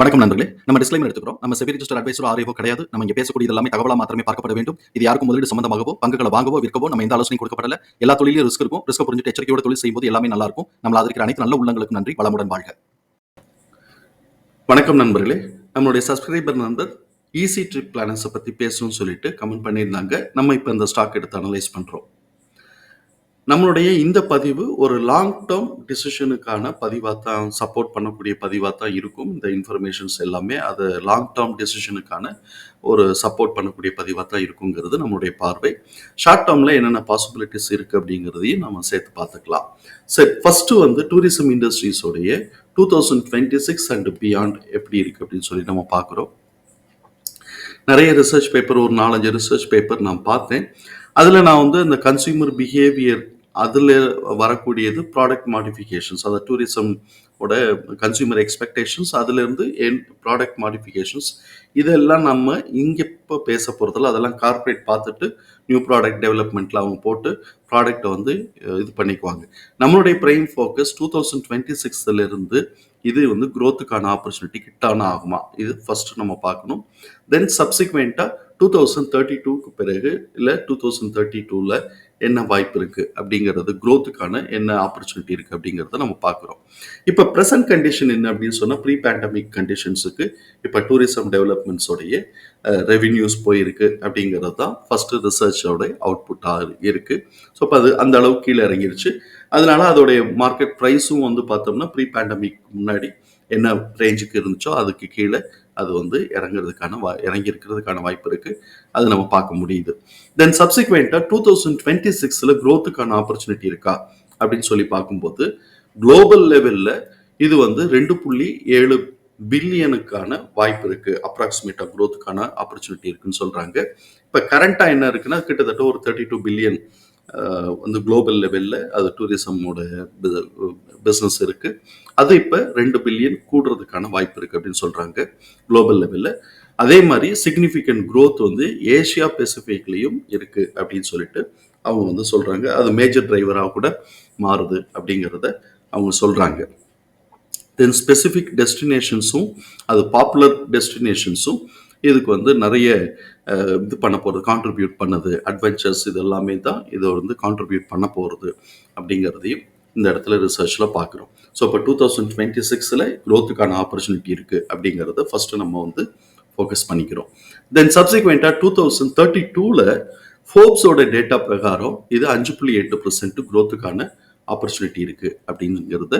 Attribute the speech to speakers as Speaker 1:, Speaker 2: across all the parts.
Speaker 1: வணக்கம் நண்பர்களே. நம்ம டிஸ்க்ளைமர் எடுத்துக்கிறோம். நம்ம செபி ரிஜிஸ்டர் அட்வைசர் ஆரியோ கிடையாது. நம்ம இங்கே பேசக்கூடிய எல்லாமே தகவலாக மாத்திரமே பார்க்கப்பட வேண்டும். இது யாருக்கும் முதலீடு சம்பந்தமாகவோ பங்குகளை வாங்கவோ விற்கவோ நம்ம எந்த ஆலோசனை கொடுக்கப்படல. எல்லா தொழிலும் ரிஸ்க் இருக்கும். ரிஸ்க் புரிஞ்சுட்டு எச்சரிக்கையோட தொழில் செய்யும்போது எல்லாமே நல்லா இருக்கும். நம்ம அதற்கு அனைத்து நல்ல உள்ளங்களுக்கு நன்றி. வளமுடன் வாழ்க. வணக்கம் நண்பர்களே. நம்மளுடைய சப்ஸ்கிரைபர் நண்பர் ஈஸி ட்ரிப் பிளானர்ஸை பற்றி பேசணும்னு சொல்லிட்டு கமெண்ட் பண்ணியிருந்தாங்க. நம்ம இப்போ இந்த ஸ்டாக் எடுத்து அனலைஸ் பண்ணுறோம் நம்மளுடைய இந்த பதிவு ஒரு லாங் டேர்ம் டிசிஷனுக்கான பதிவாக தான் சப்போர்ட் பண்ணக்கூடிய பதிவாக தான் இருக்கும். இந்த இன்ஃபர்மேஷன்ஸ் எல்லாமே அது லாங் டேர்ம் டிசிஷனுக்கான ஒரு சப்போர்ட் பண்ணக்கூடிய பதிவாக தான் இருக்குங்கிறது நம்மளுடைய பார்வை. ஷார்ட் டேர்மில் என்னென்ன பாசிபிலிட்டிஸ் இருக்குது அப்படிங்கிறதையும் நம்ம சேர்த்து பார்த்துக்கலாம். சரி ஃபஸ்ட்டு வந்து tourism இண்டஸ்ட்ரீஸோடைய two thousand twenty six and beyond எப்படி இருக்குது அப்படின்னு சொல்லி நம்ம பார்க்குறோம். நிறைய ரிசர்ச் பேப்பர் ஒரு நாலஞ்சு ரிசர்ச் பேப்பர் நான் பார்த்தேன். அதில் நான் வந்து இந்த கன்சியூமர் பிஹேவியர் அதில் வரக்கூடியது ப்ராடக்ட் மாடிஃபிகேஷன்ஸ் அதாவது டூரிசம் ஓட கன்சியூமர் எக்ஸ்பெக்டேஷன்ஸ் அதுலேருந்து என் ப்ராடக்ட் மாடிஃபிகேஷன்ஸ் இதெல்லாம் நம்ம இங்கே இப்போ பேச போகிறதில்ல அதெல்லாம் கார்ப்பரேட் பார்த்துட்டு நியூ ப்ராடக்ட் டெவலப்மெண்ட்டில் அவங்க போட்டு ப்ராடக்டை வந்து இது பண்ணிக்குவாங்க. நம்மளுடைய prime focus two thousand twenty சிக்ஸ்லேருந்து இது வந்து க்ரோத்துக்கான ஆப்பர்ச்சுனிட்டி கிட்டான ஆகுமா? இது ஃபஸ்ட்டு நம்ம பார்க்கணும். தென் சப்சிக்வெண்ட்டாக டூ தௌசண்ட் தேர்ட்டி டூக்கு பிறகு இல்லை டூ தௌசண்ட் தேர்ட்டி டூவில் என்ன வாய்ப்பு இருக்குது அப்படிங்கிறது க்ரோத்துக்கான என்ன ஆப்பர்ச்சுனிட்டி இருக்குது அப்படிங்கிறத நம்ம பார்க்குறோம். இப்போ ப்ரெசன்ட் கண்டிஷன் என்ன அப்படின்னு சொன்னால் ப்ரீ பேண்டமிக் கண்டிஷன்ஸுக்கு இப்போ டூரிசம் டெவலப்மெண்ட்ஸோடைய ரெவின்யூஸ் போயிருக்கு அப்படிங்கிறது தான் ஃபஸ்ட்டு ரிசர்ச்சோட அவுட்புட்டாக இருக்குது ஸோ இப்போ அது அந்த அளவுக்கு கீழே இறங்கிருச்சு. அதனால அதோடைய மார்க்கெட் ப்ரைஸும் வந்து பார்த்தோம்னா ப்ரீ பேண்டமிக் முன்னாடி என்ன ரேஞ்சுக்கு இருந்துச்சோ அதுக்கு கீழே அது வந்து இறங்குறதுக்கான வா இறங்கி இருக்கிறதுக்கான வாய்ப்பு இருக்குது அது நம்ம பார்க்க முடியுது. தென் சப்சிக்வெண்ட்டாக டூ தௌசண்ட் டுவெண்ட்டி சிக்ஸில் க்ரோத்துக்கான ஆப்பர்ச்சுனிட்டி இருக்கா? அப்படின்னு சொல்லி பார்க்கும்போது குளோபல் லெவலில் இது வந்து ரெண்டு புள்ளி ஏழு பில்லியனுக்கான வாய்ப்பு இருக்கு. அப்ராக்சிமேட்டா க்ரோத்துக்கான ஆப்பர்ச்சுனிட்டி இருக்குன்னு சொல்றாங்க. இப்போ கரண்டா என்ன இருக்குன்னா கிட்டத்தட்ட ஒரு தேர்ட்டி டூ பில்லியன் வந்து குளோபல் லெவலில் அது டூரிசமோட பிஸ்னஸ் இருக்குது அது இப்போ ரெண்டு பில்லியன் கூடுறதுக்கான வாய்ப்பு இருக்குது அப்படின்னு சொல்கிறாங்க குளோபல் லெவலில் அதே மாதிரி சிக்னிஃபிகண்ட் க்ரோத் வந்து ஏஷியா பெசிஃபிக்லேயும் இருக்குது அப்படின்னு சொல்லிட்டு அவங்க வந்து சொல்கிறாங்க அது மேஜர் டிரைவராக கூட மாறுது அப்படிங்கிறத அவங்க சொல்கிறாங்க தென் ஸ்பெசிஃபிக் டெஸ்டினேஷன்ஸும் அது பாப்புலர் டெஸ்டினேஷன்ஸும் இதுக்கு வந்து நிறைய இது பண்ண போகிறது கான்ட்ரிபியூட் பண்ணுது. அட்வென்ச்சர்ஸ் இது எல்லாமே தான் இதை வந்து கான்ட்ரிபியூட் பண்ண போகிறது அப்படிங்கிறதையும் இந்த இடத்துல ரிசர்ச்சில் பார்க்குறோம். ஸோ இப்போ டூ தௌசண்ட் டுவெண்ட்டி சிக்ஸில் க்ரோத்துக்கான ஆப்பர்ச்சுனிட்டி இருக்குது அப்படிங்கிறத ஃபஸ்ட்டு நம்ம வந்து ஃபோக்கஸ் பண்ணிக்கிறோம். தென் சப்சிக்வெண்ட்டாக டூ தௌசண்ட் தேர்ட்டி டூவில் ஃபோர்ப்ஸோட டேட்டா பிரகாரம் இது அஞ்சு புள்ளி எட்டு பர்சன்ட் க்ரோத்துக்கான ஆப்பர்ச்சுனிட்டி இருக்குது அப்படிங்கிறத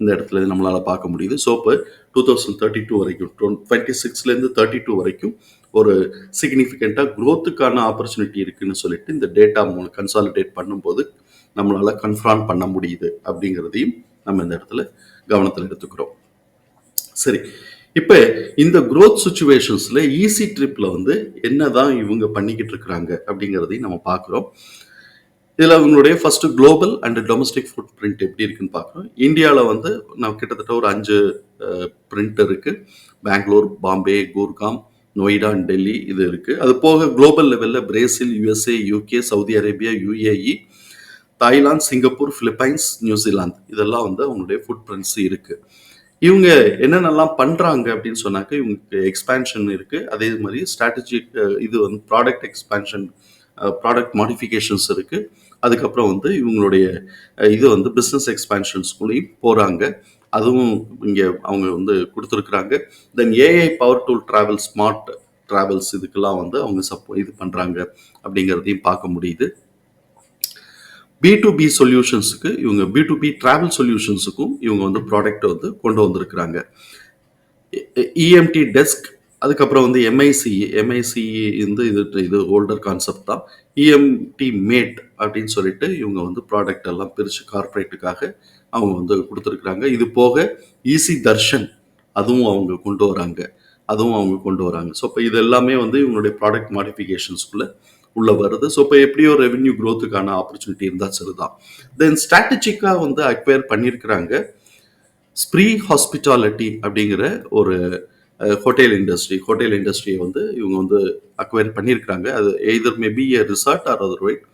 Speaker 1: இந்த இடத்துல நம்மளால் பார்க்க முடியுது. ஸோ இப்போ டூ தௌசண்ட் தேர்ட்டி டூ வரைக்கும் டுவெண்ட்டி சிக்ஸ்லேருந்து தேர்ட்டி டூ வரைக்கும் ஒரு சிக்னிஃபிகண்ட்டாக க்ரோத்துக்கான ஆப்பர்ச்சுனிட்டி இருக்குன்னு சொல்லிட்டு இந்த டேட்டா மூலம் கன்சாலிடேட் பண்ணும்போது நம்மளால் கன்ஃபார்ம் பண்ண முடியுது அப்படிங்கிறதையும் நம்ம இந்த இடத்துல கவனத்தில் எடுத்துக்கிறோம். சரி. இப்போ இந்த க்ரோத் சுச்சுவேஷன்ஸில் ஈஸி ட்ரிப்பில் வந்து என்னதான் இவங்க பண்ணிக்கிட்டு இருக்கிறாங்க அப்படிங்கிறதையும் நம்ம பார்க்குறோம். இதில் அவங்களுடைய first global and domestic footprint எப்படி இருக்குன்னு பார்க்குறோம். இந்தியாவில் வந்து நான் கிட்டத்தட்ட ஒரு அஞ்சு பிரிண்ட் இருக்குது பெங்களூர் பாம்பே கூர்காம் நொய்டா அண்ட் டெல்லி இது இருக்குது அது போக குளோபல் லெவலில் Brazil USA UK Saudi Arabia UAE Thailand Singapore Philippines New Zealand இதெல்லாம் வந்து அவங்களுடைய ஃபுட் பிரிண்ட்ஸ் இருக்குது இவங்க என்னென்னலாம் பண்ணுறாங்க அப்படின்னு சொன்னாக்க இவங்களுக்கு எக்ஸ்பேன்ஷன் இருக்குது அதே மாதிரி ஸ்ட்ராட்டஜிக் இது வந்து ப்ராடக்ட் எக்ஸ்பேன்ஷன் ப்ராடக்ட் மாடிஃபிகேஷன்ஸ் இருக்குது அதுக்கப்புறம் வந்து இவங்களுடைய இது வந்து பிஸ்னஸ் எக்ஸ்பேன்ஷன்ஸ்குள்ளேயும் போகிறாங்க அதுவும் இங்கே அவங்க வந்து கொடுத்துருக்குறாங்க. Then AI power tool travel smart travels இதுக்கெல்லாம் வந்து அவங்க சப்போ இது பண்ணுறாங்க அப்படிங்கிறதையும் பார்க்க முடியுது. பி டு பி சொல்யூஷன்ஸுக்கு இவங்க பி டு பி ட்ராவல் சொல்யூஷன்ஸுக்கும் இவங்க வந்து ப்ராடக்ட் வந்து கொண்டு வந்திருக்கிறாங்க. E, இஎம்டி டெஸ்க் அதுக்கப்புறம் வந்து எம்ஐசி எம்ஐசி வந்து இது இது ஓல்டர் கான்செப்ட் தான். இஎம்டி மேட் அப்படின்னு சொல்லிட்டு இவங்க வந்து ப்ராடக்ட் எல்லாம் பிரித்து கார்ப்பரேட்டுக்காக அவங்க வந்து கொடுத்துருக்குறாங்க. இது போக ஈஸி தர்ஷன் அதுவும் அவங்க கொண்டு வராங்க. அதுவும் அவங்க கொண்டு வராங்க. ஸோ இப்போ இது எல்லாமே வந்து இவங்களுடைய ப்ராடக்ட் மாடிஃபிகேஷன்ஸ்குள்ளே உள்ளே வருது. ஸோ இப்போ எப்படியோ ரெவென்யூ க்ரோத்துக்கான ஆப்பர்ச்சுனிட்டி இருந்தால் சரிதான். தென் ஸ்ட்ராட்டஜிக்காக வந்து அக்வயர் பண்ணியிருக்கிறாங்க ஸ்ப்ரீ ஹாஸ்பிட்டாலிட்டி அப்படிங்கிற ஒரு ஹோட்டல் இண்டஸ்ட்ரி ஹோட்டல் இண்டஸ்ட்ரியை வந்து இவங்க வந்து அக்வயர் பண்ணியிருக்கிறாங்க. அது either maybe a resort or otherwise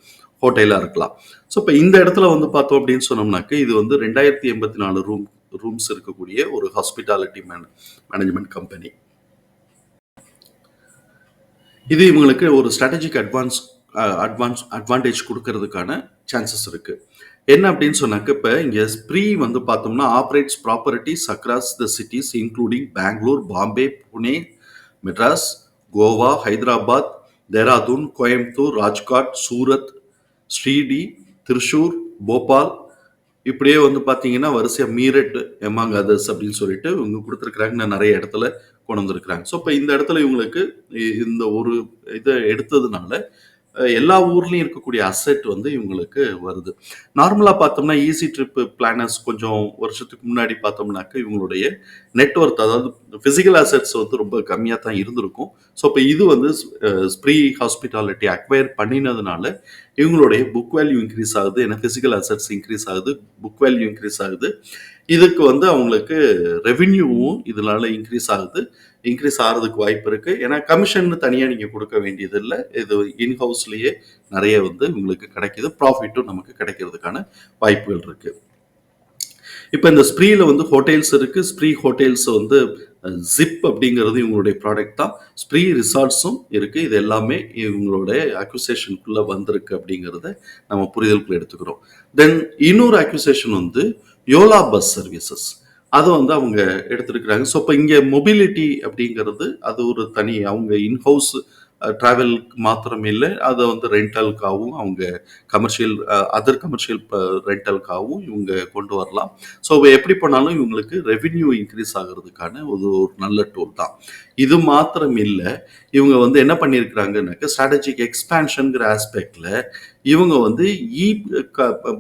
Speaker 1: ஹோட்டலாக இருக்கலாம். ஸோ இப்போ இந்த இடத்துல வந்து பார்த்தோம் அப்படின்னு சொன்னோம்னாக்க இது வந்து ரெண்டாயிரத்தி எண்பத்தி நாலு ரூம் ரூம்ஸ் இருக்கக்கூடிய ஒரு ஹாஸ்பிட்டாலிட்டி மேன் மேனேஜ்மெண்ட் கம்பெனி இது இவங்களுக்கு ஒரு ஸ்ட்ராட்டஜிக் அட்வான்ஸ் அட்வான்ஸ் அட்வான்டேஜ் கொடுக்கறதுக்கான சான்சஸ் இருக்குது என்ன அப்படின்னு சொன்னாக்க இப்போ இங்கே ஸ்ப்ரீ வந்து பார்த்தோம்னா operates properties across the cities including Bangalore Bombay Pune Madras Goa Hyderabad Dehradun Coimbatore Rajkot Surat Shirdi Thrissur Bhopal இப்படியே வந்து பார்த்தீங்கன்னா வரிசையாக மீரட் எமாங் அதர்ஸ் அப்படின்னு சொல்லிட்டு இவங்க கொடுத்துருக்குறாங்க. நான் நிறைய இடத்துல கொண்டு வந்திருக்கிறாங்க. ஸோ இப்போ இந்த இடத்துல இவங்களுக்கு இந்த ஒரு இதை எடுத்ததுனால எல்லா ஊர்லேயும் இருக்கக்கூடிய அசெட் வந்து இவங்களுக்கு வருது. நார்மலாக பார்த்தோம்னா ஈஸி ட்ரிப் பிளானர்ஸ் கொஞ்சம் வருஷத்துக்கு முன்னாடி பார்த்தோம்னாக்க இவங்களுடைய நெட்ஒர்க் அதாவது ஃபிசிக்கல் அசெட்ஸ் வந்து ரொம்ப கம்மியாக தான் இருந்திருக்கும். ஸோ இப்போ இது வந்து ஸ்ப்ரீ ஹாஸ்பிட்டாலிட்டி அக்வயர் பண்ணினதுனால இவங்களுடைய புக் வேல்யூ இன்க்ரீஸ் ஆகுது. ஏன்னா ஃபிசிக்கல் அசெட்ஸ் இன்க்ரீஸ் ஆகுது புக் வேல்யூ இன்க்ரீஸ் ஆகுது. இதுக்கு வந்து அவங்களுக்கு ரெவின்யூவும் இதனால இன்க்ரீஸ் ஆகுது. இன்க்ரீஸ் ஆகிறதுக்கு வாய்ப்பு இருக்குது ஏன்னா கமிஷன் தனியாக நீங்கள் கொடுக்க வேண்டியது இல்லை இது இன்ஹவுஸ்லேயே நிறைய வந்து உங்களுக்கு கிடைக்கிது. ப்ராஃபிட்டும் நமக்கு கிடைக்கிறதுக்கான வாய்ப்புகள் இருக்குது இப்போ இந்த ஸ்ப்ரீயில் வந்து ஹோட்டல்ஸ் இருக்குது ஸ்ப்ரீ ஹோட்டல்ஸ் வந்து ஜிப் அப்படிங்கிறது இவங்களுடைய ப்ராடக்ட் தான். ஸ்ப்ரீ ரிசார்ட்ஸும் இருக்குது இது எல்லாமே இவங்களுடைய அக்யூசேஷனுக்குள்ளே வந்திருக்கு அப்படிங்கிறத நம்ம புரிதலுக்குள்ள எடுத்துக்கிறோம். தென் இன்னொரு அக்யூசேஷன் வந்து யோலா பஸ் சர்வீசஸ் அதை வந்து அவங்க எடுத்திருக்கிறாங்க. ஸோ இப்போ இங்கே மொபிலிட்டி அப்படிங்கிறது அது ஒரு தனி அவங்க இன்ஹவுஸ் ட்ராவலுக்கு மாத்திரம் இல்லை அதை வந்து ரெண்டலுக்காகவும் அவங்க கமர்ஷியல் அதர் கமர்ஷியல் ரெண்டலுக்காகவும் இவங்க கொண்டு வரலாம். ஸோ எப்படி பண்ணாலும் இவங்களுக்கு ரெவின்யூ இன்க்ரீஸ் ஆகிறதுக்கான ஒரு ஒரு நல்ல டூல் தான். இது மாத்திரம் இல்லை இவங்க வந்து என்ன பண்ணியிருக்கிறாங்கன்னாக்க ஸ்ட்ராட்டஜிக் எக்ஸ்பேன்ஷனுங்கிற ஆஸ்பெக்டில் இவங்க வந்து e, இ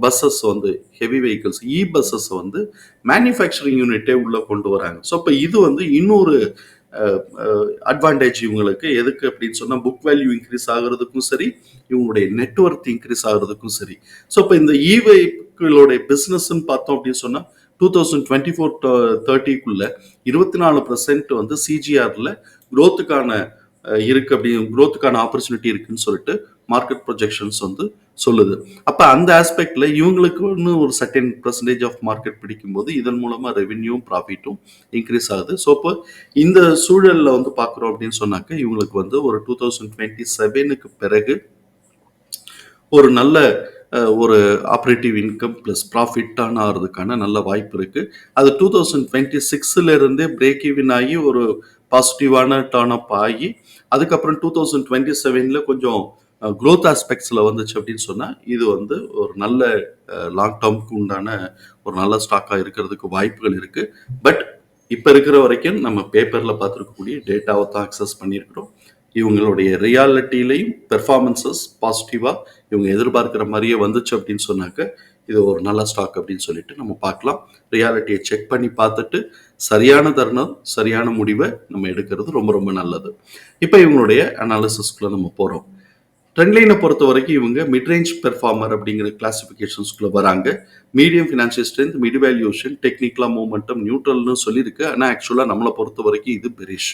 Speaker 1: பஸ்ஸஸ் வந்து ஹெவி வெஹிக்கிள்ஸ் இ பஸ்ஸஸ் வந்து மேனுஃபேக்சரிங் யூனிட்டே உள்ளே கொண்டு வராங்க. ஸோ இப்போ இது வந்து இன்னொரு அட்வான்டேஜ் இவங்களுக்கு எதுக்கு அப்படின்னு சொன்னால் புக் வேல்யூ இன்க்ரீஸ் ஆகுறதுக்கும் சரி இவங்களுடைய நெட்ஒர்க் இன்க்ரீஸ் ஆகிறதுக்கும் சரி. ஸோ இப்போ இந்த இ வெஹிக்கிளோடைய பிஸ்னஸ்ன்னு பார்த்தோம் அப்படின்னு சொன்னால் டூ தௌசண்ட் டுவெண்ட்டி ஃபோர் தேர்ட்டிக்குள்ள இருபத்தி நாலு பர்சன்ட் வந்து சிஜிஆரில் க்ரோத்துக்கான இருக்கு அப்படி குரோத்துக்கான ஆப்பர்ச்சுனிட்டி இருக்குன்னு சொல்லிட்டு மார்க்கெட் ப்ரொஜெக்ஷன்ஸ் வந்து சொல்லுது. அப்போ அந்த ஆஸ்பெக்ட்ல இவங்களுக்கு ஒன்று ஒரு சர்டன் பர்சன்டேஜ் ஆஃப் மார்க்கெட் பிடிக்கும்போது இதன் மூலமாக ரெவென்யூவும் ப்ராஃபிட்டும் இன்க்ரீஸ் ஆகுது. ஸோ இப்போ இந்த சூழலில் வந்து பார்க்குறோம் அப்படின்னு சொன்னாக்க இவங்களுக்கு வந்து ஒரு டூ தௌசண்ட் டுவெண்ட்டி செவனுக்கு பிறகு ஒரு நல்ல ஒரு ஆப்ரேட்டிவ் இன்கம் ப்ளஸ் ப்ராஃபிட்டான ஆகிறதுக்கான நல்ல வாய்ப்பு இருக்குது அது டூ தௌசண்ட் டுவெண்ட்டி சிக்ஸ்ல இருந்தே பிரேக் ஈவன் ஆகி ஒரு பாசிட்டிவான டேர்ன் அப் ஆகி அதுக்கப்புறம் டூ தௌசண்ட் டுவெண்ட்டி செவனில் கொஞ்சம் க்ரோத் ஆஸ்பெக்ட்ஸில் வந்துச்சு அப்படின்னு சொன்னால் இது வந்து ஒரு நல்ல லாங் டேர்முக்கு உண்டான ஒரு நல்ல ஸ்டாக்காக இருக்கிறதுக்கு வாய்ப்புகள் இருக்குது பட் இப்போ இருக்கிற வரைக்கும் நம்ம பேப்பரில் பார்த்துருக்கக்கூடிய டேட்டாவை தான் அக்சஸ் பண்ணியிருக்கிறோம். இவங்களுடைய ரியாலிட்டிலையும் பெர்ஃபார்மன்சஸ் பாசிட்டிவாக இவங்க எதிர்பார்க்குற மாதிரியே வந்துச்சு அப்படின்னு சொன்னாக்க இது ஒரு நல்ல ஸ்டாக் அப்படின்னு சொல்லிட்டு நம்ம பார்க்கலாம். ரியாலிட்டியை செக் பண்ணி பார்த்துட்டு சரியான தருணம் சரியான முடிவை நம்ம எடுக்கிறது ரொம்ப ரொம்ப நல்லது. இப்போ இவங்களுடைய அனாலிசிஸ்க்குள்ள நம்ம போகிறோம் ட்ரெண்ட்லைனை பொறுத்த வரைக்கும் இவங்க மிட்ரேஞ்ச் பெர்ஃபார்மர் அப்படிங்கிற கிளாசிஃபிகேஷன்ஸ்குள்ள வராங்க. Medium financial strength mid valuation டெக்னிக்கலாக மூமெண்டம் நியூட்ரல்னு சொல்லியிருக்கு. ஆனால் ஆக்சுவலாக நம்மளை பொறுத்த வரைக்கும் இது பெரிஷ்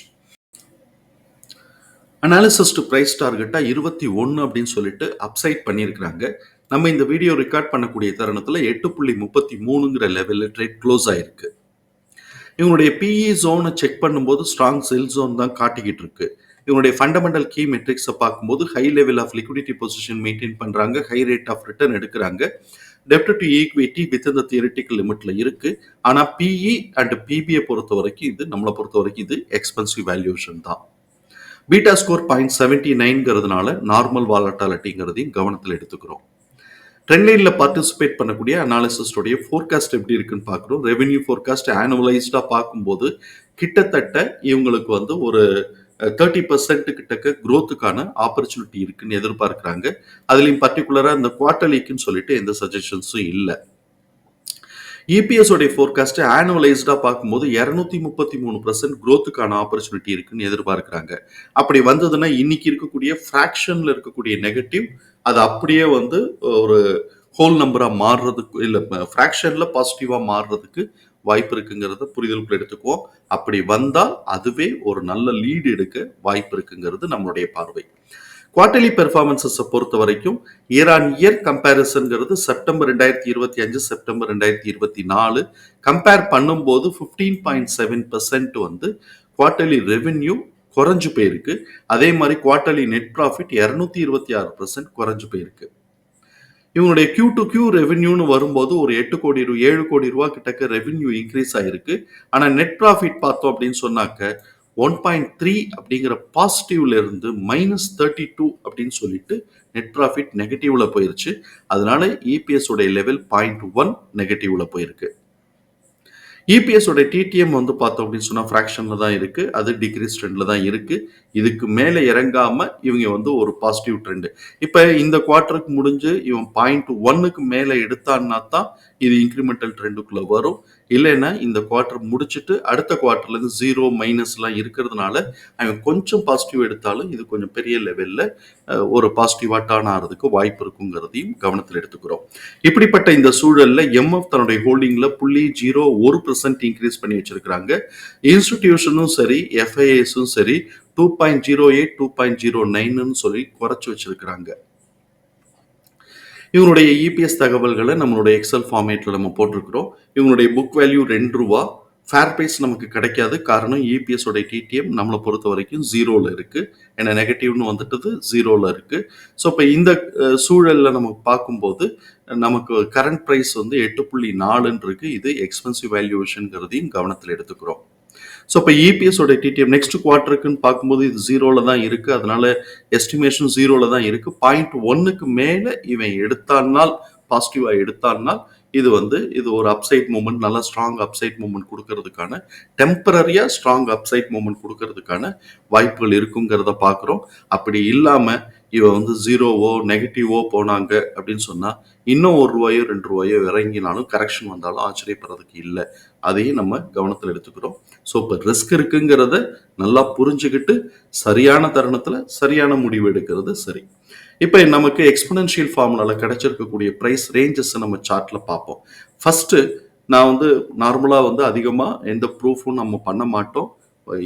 Speaker 1: அனாலிசிஸ் டு ப்ரைஸ் டார்கெட்டாக இருபத்தி ஒன்று அப்படின்னு சொல்லிட்டு அப்சைட் பண்ணியிருக்கிறாங்க. நம்ம இந்த வீடியோ ரெக்கார்ட் பண்ணக்கூடிய தருணத்தில் எட்டு புள்ளி முப்பத்தி மூணுங்கிற லெவலில் ட்ரேட் க்ளோஸ் ஆயிருக்கு. இவங்களுடைய பிஇ ஜோனை செக் பண்ணும்போது ஸ்ட்ராங் செல் ஜோன் தான் காட்டிக்கிட்டு இருக்கு. இவங்களுடைய ஃபண்டமெண்டல் கீ மெட்ரிக்ஸை பார்க்கும்போது high level of liquidity position maintain பண்ணுறாங்க ஹை ரேட் ஆஃப் ரிட்டர்ன் எடுக்கிறாங்க. டெப்ட் டு ஈக்விட்டி வித் இந்த தியரிட்டிக்கல் லிமிட்ல இருக்கு. ஆனால் பிஇ அண்ட் பிபிஐ பொறுத்த வரைக்கும் இது நம்மளை பொறுத்த வரைக்கும் இது எக்ஸ்பென்சிவ் வேல்யூஷன் தான். பீட்டா ஸ்கோர் பாயிண்ட் செவன்டி நைன்ங்கிறதுனால நார்மல் வாலட்டாலிட்டிங்கிறதையும் கவனத்தில் எடுத்துக்கிறோம். ட்ரெண்ட்லைனில் பார்ட்டிசிபேட் பண்ணக்கூடிய அனாலிசிஸ்டோடைய ஃபோர்காஸ்ட் எப்படி இருக்குன்னு பார்க்குறோம். ரெவென்யூ ஃபோர்காஸ்ட் ஆனுவலைஸ்டாக பார்க்கும்போது கிட்டத்தட்ட இவங்களுக்கு வந்து ஒரு தேர்ட்டி பர்சன்ட் கிட்டக்க க்ரோத்துக்கான ஆப்பர்ச்சுனிட்டி இருக்குன்னு எதிர்பார்க்குறாங்க. அதுலேயும் பர்டிகுலராக இந்த குவார்டர்லிக்குன்னு சொல்லிட்டு எந்த சஜஷன்ஸும் இல்லை. இபிஎஸ் உடைய ஃபோர்காஸ்ட் ஆனுவலைஸ்டாக பார்க்கும்போது இரநூத்தி முப்பத்தி மூணு பர்சன்ட் க்ரோத்துக்கான ஆப்பர்ச்சுனிட்டி இருக்குன்னு எதிர்பார்க்குறாங்க. அப்படி வந்ததுன்னா இன்னைக்கு இருக்கக்கூடிய ஃப்ராக்ஷனில் இருக்கக்கூடிய நெகட்டிவ் அது அப்படியே வந்து ஒரு ஹோல் நம்பராக மாறுறதுக்கு இல்லை ஃப்ராக்ஷனில் பாசிட்டிவாக மாறுறதுக்கு வாய்ப்பு இருக்குங்கிறத புரிதலுக்குள் எடுத்துக்குவோம். அப்படி வந்தால் அதுவே ஒரு நல்ல லீடு எடுக்க வாய்ப்பு இருக்குங்கிறது நம்மளுடைய பார்வை. குவார்டர்லி பெர்ஃபார்மன்ஸஸை பொறுத்த வரைக்கும் இயர் ஆன் இயர் கம்பேரிசன்கிறது செப்டம்பர் ரெண்டாயிரத்தி இருபத்தி அஞ்சு செப்டம்பர் ரெண்டாயிரத்தி இருபத்தி நாலு. கம்பேர் பண்ணும்போது ஃபிஃப்டீன் பாயிண்ட் செவன் பர்சன்ட் வந்து குவார்டர்லி ரெவென்யூ குறைஞ்சு போயிருக்கு. அதே மாதிரி குவார்டர்லி நெட் ப்ராஃபிட் இரநூத்தி இருபத்தி ஆறு பர்சன்ட் குறைஞ்சு போயிருக்கு. இவங்களுடைய கியூ டு கியூ ரெவென்யூன்னு வரும்போது ஒரு எட்டு கோடி ரூ ஏழு கோடி ரூபா கிட்டக்க ரெவென்யூ இன்க்ரீஸ் ஆயிருக்கு. ஆனால் நெட் ப்ராஃபிட் பார்த்தோம் அப்படின்னு சொன்னாக்க ஒன் பாயிண்ட் த்ரீ அப்படிங்கிற பாசிட்டிவ்ல இருந்து மைனஸ் தேர்ட்டி டூ அப்படின்னு சொல்லிட்டு நெட் ப்ராஃபிட் நெகட்டிவ்ல போயிருச்சு. அதனால இபிஎஸ் உடைய லெவல் பாயிண்ட் ஒன் நெகட்டிவ்ல போயிருக்கு. இபிஎஸ் உடைய டிடிஎம் வந்து பார்த்தோம் அப்படின்னு சொன்னால் ஃப்ராக்ஷன்ல தான் இருக்கு. அது டிகிரீஸ் ட்ரெண்ட்ல தான் இருக்கு. இதுக்கு மேலே இறங்காம இவங்க வந்து ஒரு பாசிட்டிவ் ட்ரெண்ட் இப்போ இந்த குவார்ட்டருக்கு முடிஞ்சு இவன் பாயிண்ட் ஒன்னுக்கு மேலே எடுத்தான்னா தான் இது இன்க்ரிமெண்டல் ட்ரெண்டுக்குள்ள வரும். இல்லைன்னா இந்த குவார்ட்டர் முடிச்சுட்டு அடுத்த குவார்ட்டர்லேருந்து ஜீரோ மைனஸ்லாம் இருக்கிறதுனால அவன் கொஞ்சம் பாசிட்டிவ் எடுத்தாலும் இது கொஞ்சம் பெரிய லெவலில் ஒரு பாசிட்டிவாக டர்ன் ஆகிறதுக்கு வாய்ப்பு இருக்குங்கிறதையும் கவனத்தில் எடுத்துக்கிறோம். இப்படிப்பட்ட இந்த சூழலில் எம்எஃப் தன்னுடைய ஹோல்டிங்கில் புள்ளி ஜீரோ ஒரு பர்சன்ட் இன்க்ரீஸ் பண்ணி வச்சிருக்கிறாங்க. இன்ஸ்டிடியூஷனும் சரி எஃப்ஐஎஸும் சரி two point zero eight two point zero நைன்னு சொல்லி குறைச்சி வச்சிருக்கிறாங்க. இவங்களுடைய இபிஎஸ் தகவல்களை நம்மளுடைய எக்ஸல் ஃபார்மேட்டில் நம்ம போட்டிருக்கிறோம். இவங்களுடைய புக் வேல்யூ ரெண்டு ரூபா. ஃபேர் ப்ரைஸ் நமக்கு கிடைக்காது. காரணம் இபிஎஸ் உடைய டிடிஎம் நம்மளை பொறுத்த வரைக்கும் ஜீரோவில் இருக்குது ஏன்னா நெகட்டிவ்னு வந்துட்டது ஜீரோவில் இருக்குது ஸோ இப்போ இந்த சூழலில் நம்ம நமக்கு பார்க்கும்போது நமக்கு கரண்ட் ப்ரைஸ் வந்து எட்டு புள்ளி நாலுன்னு இது எக்ஸ்பென்சிவ் வேல்யூவேஷனுங்கிறதையும் கவனத்தில் எடுத்துக்கிறோம். ஸோ இப்போ இபிஎஸோட டிடிஎம் நெக்ஸ்ட் குவார்ட்டருக்குன்னு பார்க்கும்போது இது ஜீரோவில் தான் இருக்கு. அதனால எஸ்டிமேஷன் ஜீரோவில் தான் இருக்கு. பாயிண்ட் ஒன்னுக்கு மேலே இவன் எடுத்தான்னால் பாசிட்டிவாக எடுத்தான்னால் இது வந்து இது ஒரு அப்சைட் மூமெண்ட் நல்லா ஸ்ட்ராங் அப்சைட் மூமெண்ட் கொடுக்கறதுக்கான டெம்பரரியாக ஸ்ட்ராங் அப்சைட் மூமெண்ட் கொடுக்கறதுக்கான வாய்ப்புகள் இருக்குங்கிறத பார்க்குறோம் அப்படி இல்லாமல் இவன் வந்து ஜீரோவோ நெகட்டிவோ போனாங்க அப்படின்னு சொன்னால் இன்னும் ஒரு ரூபாயோ ரெண்டு ரூபாயோ இறங்கினாலும் கரெக்ஷன் வந்தாலும் ஆச்சரியப்படுறதுக்கு இல்லை. அதையும் நம்ம கவனத்தில் எடுத்துக்கிறோம். ஸோ இப்போ ரிஸ்க் இருக்குங்கிறத நல்லா புரிஞ்சுக்கிட்டு சரியான தருணத்தில் சரியான முடிவு எடுக்கிறது சரி. இப்போ நமக்கு எக்ஸ்பனன்ஷியல் ஃபார்முலாவில் கிடைச்சிருக்கக்கூடிய ப்ரைஸ் ரேஞ்சஸ் நம்ம சார்ட்டில் பார்ப்போம். ஃபஸ்ட்டு நான் வந்து நார்மலாக வந்து அதிகமாக எந்த ப்ரூஃபும் நம்ம பண்ண மாட்டோம்.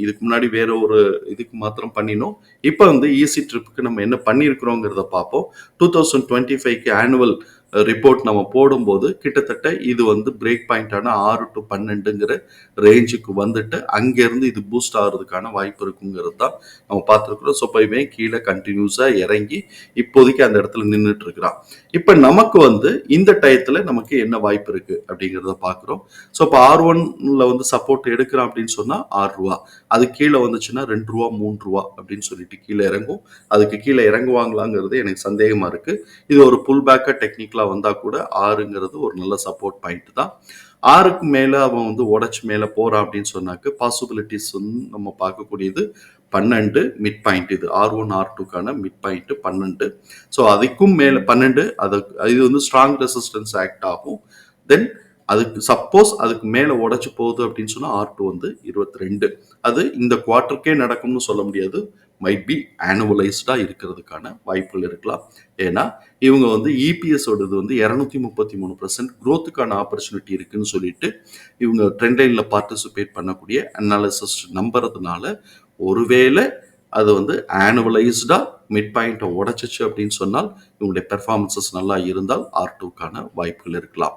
Speaker 1: இதுக்கு முன்னாடி வேற ஒரு இதுக்கு மாத்திரம் பண்ணினோம். இப்போ வந்து ஈஸி ட்ரிப்புக்கு நம்ம என்ன பண்ணியிருக்கிறோங்கிறத பார்ப்போம். டூ தௌசண்ட் டுவெண்ட்டி ஃபைவ்க்கு ஆனுவல் ரிப்போர்ட் நம்ம போடும்போது கிட்டத்தட்ட இது வந்து பிரேக் பாயிண்டான ஆறு டு பன்னெண்டுங்கிற ரேஞ்சுக்கு வந்துட்டு அங்கேருந்து இது பூஸ்ட் ஆகிறதுக்கான வாய்ப்பு இருக்குங்கிறது தான் நம்ம பார்த்துருக்குறோம். ஸோ இப்போ இவன் கீழே கண்டினியூஸாக இறங்கி இப்போதைக்கு அந்த இடத்துல நின்றுட்டு இருக்கிறான் இப்போ நமக்கு வந்து இந்த டயத்தில் நமக்கு என்ன வாய்ப்பு இருக்கு அப்படிங்கிறத பார்க்குறோம். ஸோ இப்போ ஆர் ஒன்ல வந்து சப்போர்ட் எடுக்கிறான் அப்படின்னு சொன்னால் ஆறு ரூபா. அது கீழே வந்துச்சுன்னா ரெண்டு ரூபா மூணு ரூபா அப்படின்னு சொல்லிட்டு கீழே இறங்கும். அதுக்கு கீழே இறங்குவாங்களாங்கிறது எனக்கு சந்தேகமாக இருக்கு. இது ஒரு புல் டெக்னிக்கலாக டெக்னிக்கலா வந்தால் கூட ஆறுங்கிறது ஒரு நல்ல சப்போர்ட் பாயிண்ட் தான். ஆறுக்கு மேலே அவன் வந்து உடச்சி மேலே போகிறான் அப்படின்னு சொன்னாக்க பாசிபிலிட்டிஸ் வந்து நம்ம பார்க்கக்கூடியது பன்னெண்டு மிட் பாயிண்ட் இது. ஆர் ஒன் ஆர் டூக்கான மிட் பாயிண்ட் பன்னெண்டு. ஸோ அதுக்கும் மேலே பன்னெண்டு அது இது வந்து ஸ்ட்ராங் ரெசிஸ்டன்ஸ் ஆக்ட் ஆகும். தென் அதுக்கு சப்போஸ் அதுக்கு மேலே உடச்சி போகுது அப்படின்னு சொன்னால் ஆர் டூ வந்து இருபத்தி ரெண்டு. அது இந்த குவார்ட்டருக்கே நடக்கும்னு சொல்ல முடியாது. மைட் பி ஆனுவலைஸ்டாக இருக்கிறதுக்கான வாய்ப்புகள் இருக்கலாம். ஏன்னா இவங்க வந்து இபிஎஸ்ஓடது வந்து இரநூத்தி முப்பத்தி மூணு பர்சன்ட் க்ரோத்துக்கான ஆப்பர்ச்சுனிட்டி இருக்குன்னு சொல்லிட்டு இவங்க ட்ரெண்ட் லைனில் பார்ட்டிசிபேட் பண்ணக்கூடிய அனாலிசிஸ் நம்புறதுனால ஒருவேளை அது வந்து ஆனுவலைஸ்டாக மிட் பாயிண்ட்டை உடச்சிச்சு அப்படின்னு சொன்னால் இவங்களுடைய பெர்ஃபார்மன்சஸ் நல்லா இருந்தால் ஆர் டூக்கான வாய்ப்புகள் இருக்கலாம்.